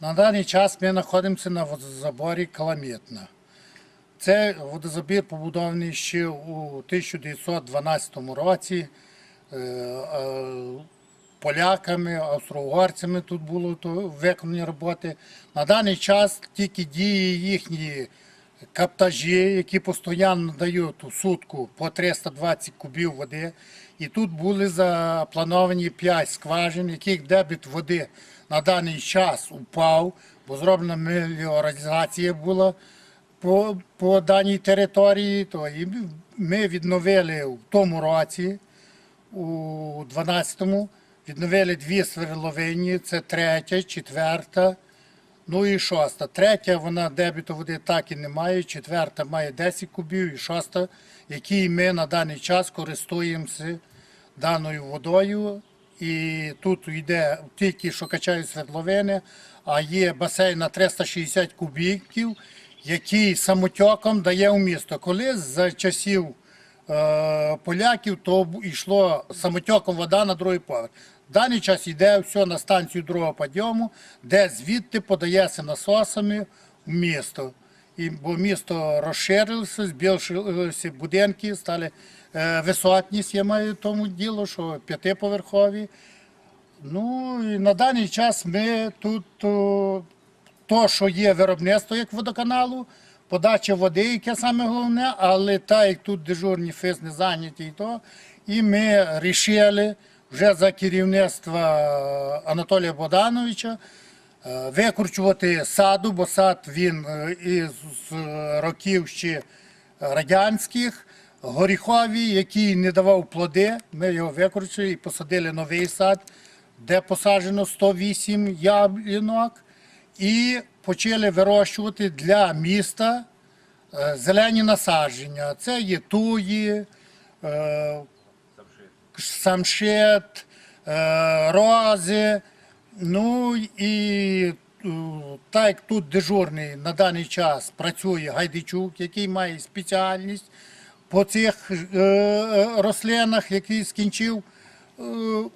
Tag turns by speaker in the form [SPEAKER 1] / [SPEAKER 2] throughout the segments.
[SPEAKER 1] На даний час ми знаходимося на водозаборі Каламітна. Це водозабір побудований ще у 1912 році. Е, е, Поляками, австро-угорцями тут було виконані роботи. На даний час тільки діє їхні каптажі, які постійно дають у сутку по 320 кубів води. І тут були заплановані 5 скважин, яких дебіт води на даний час упав, бо зроблена меліоризація була по, по даній території. То і ми відновили в тому році, у 12-му, відновили дві сверловині, це третя, четверта, ну і шоста. Третя, вона дебіту води так і не має, четверта має 10 кубів, і шоста, якій ми на даний час користуємося даною водою. І тут йде тільки що качають свердловини, а є басейн на 360 кубіків, який самотьоком дає у місто. Колись за часів е, поляків, то йшло самотьоком вода на другий поверх. Даний час йде все на станцію другого підйому, де звідти подається насосами в місто. Бо місто розширилося, збільшилися будинки, стали е, висотність, я маю тому діло, що п'ятиповерхові. Ну і на даний час ми тут о, то, що є виробництво як водоканалу, подача води, яке саме головне, але так як тут дежурні фіз зайняті і то, і ми рішили вже за керівництва Анатолія Богдановича е, викручувати саду, бо сад він е, із років ще радянських, горіховий, який не давав плоди. Ми його викручили і посадили новий сад, де посаджено 108 яблінок, і почали вирощувати для міста е, зелені насадження. Це є туї, самшит, рози. Ну і е, так як тут дежурний на даний час працює Гайдичук, який має спеціальність по цих е, рослинах, який скінчив. е,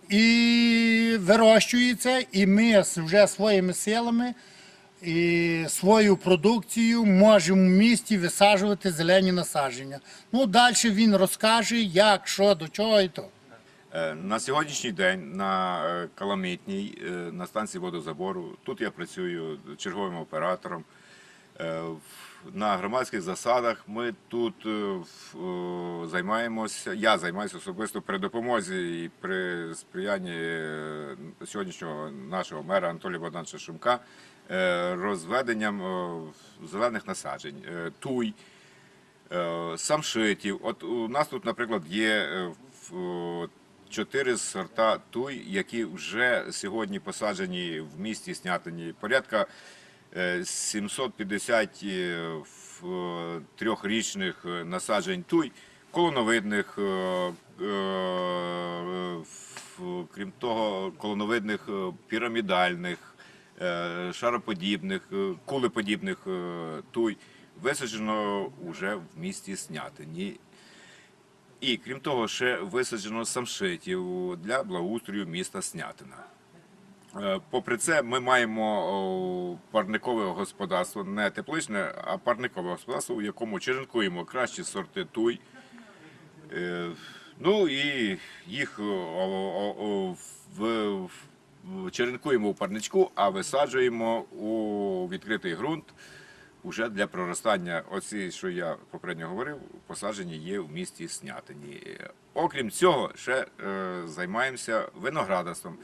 [SPEAKER 1] І вирощується, і ми вже своїми силами і свою продукцію можемо в місті висаджувати зелені насадження. Ну, далі він розкаже, як, що, до чого і то.
[SPEAKER 2] Е, На сьогоднішній день на е, Каламитній, е, на станції водозабору, тут я працюю черговим оператором. На громадських засадах ми тут займаємося, я займаюся особисто при допомозі і при сприянні сьогоднішнього нашого мера Анатолія Богдановича Шумка розведенням зелених насаджень, туй, самшитів. От у нас тут, наприклад, є чотири сорта туй, які вже сьогодні посаджені в місті Снятині. Порядка е, 750 е, в- е, трьохрічних е, насаджень туй, колоновидних, е, е, крім того, колоновидних е, пірамідальних, е, шароподібних, е, кулеподібних е, туй висаджено вже в місті Снятині. І крім того, ще висаджено самшитів для благоустрою міста Снятина. Е, Попри це, ми маємо парникове господарство, не тепличне, а парникове господарство, у якому черенкуємо кращі сорти туй. Е, Ну і їх в, в- черенкуємо у парничку, а висаджуємо у відкритий ґрунт. Уже для проростання, оці, що я попередньо говорив, посаджені є в місті Снятині. Окрім цього, ще е, займаємося виноградарством.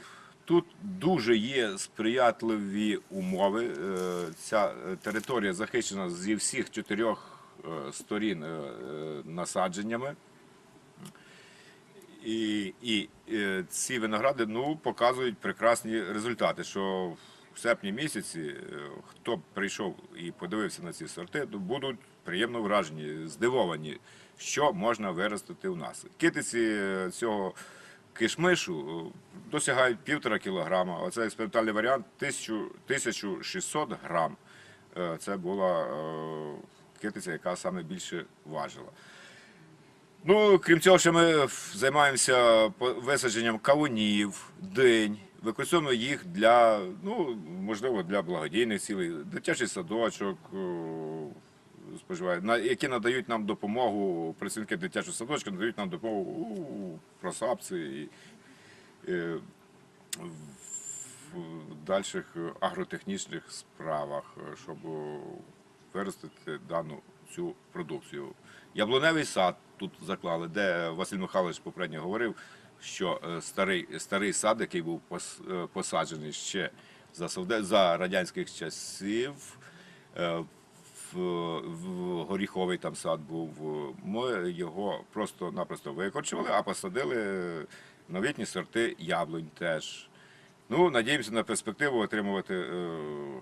[SPEAKER 2] Тут дуже є сприятливі умови. Е, ця е, територія захищена зі всіх чотирьох е, сторін е, е, насадженнями. І, і е, ці виногради ну, показують прекрасні результати. Що в серпні місяці, е, хто прийшов і подивився на ці сорти, будуть приємно вражені, здивовані, що можна виростити у нас. Китиці е, цього кишмишу е, досягають півтора кілограма. Оце експериментальний варіант 1600 грам. Це була китиця, яка саме більше важила. Ну, крім цього, ще ми займаємося висадженням кавунів, динь, Використовуємо їх для, ну, можливо, для благодійних цілей, дитячий садочок, о, споживають, на- які надають нам допомогу, працівники дитячого садочка надають нам допомогу у просапці і е, в дальших агротехнічних справах, щоб виростити дану цю продукцію. Яблуневий сад тут заклали, де Василь Михайлович попередньо говорив, що е, старий, старий сад, який був е, посаджений ще за, за радянських часів, е, в, в горіховий там сад був. Ми його просто-напросто викорчували, а посадили новітні сорти яблунь теж. Ну, надіємося на перспективу отримувати е,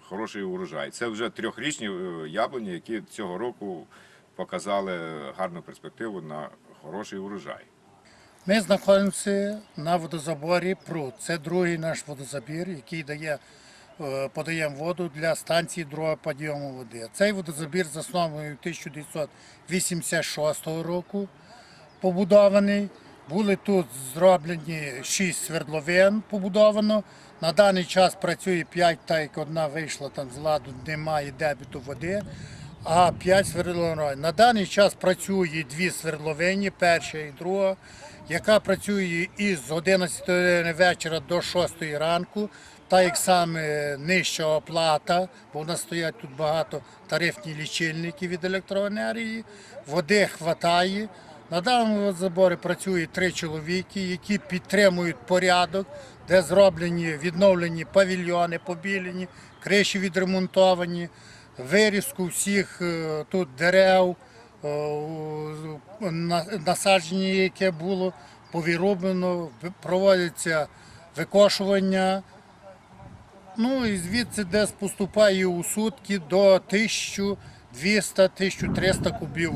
[SPEAKER 2] хороший урожай. Це вже трьохрічні яблуні, які цього року показали гарну перспективу на хороший урожай.
[SPEAKER 1] Ми знаходимося на водозаборі Пруд. Це другий наш водозабір, який дає, е, подаємо воду для станції другого підйому води. Цей водозабір заснований 1986 року, побудований. Були тут зроблені шість свердловин побудовано. На даний час працює 5, так як одна вийшла там з ладу, немає дебіту води. А 5 свердловин. На даний час працює дві свердловини, перша і друга, яка працює із 11 вечора до 6 ранку. Та як саме нижча оплата, бо в нас стоять тут багато тарифні лічильники від електроенергії, води хватає. На даному заборі працює три чоловіки, які підтримують порядок, де зроблені відновлені павільйони, побілені, криші відремонтовані, вирізку всіх е, тут дерев, насадження, яке було повіроблено, проводяться викошування. Ну і звідси десь поступає у сутки до 1200-1300 кубів.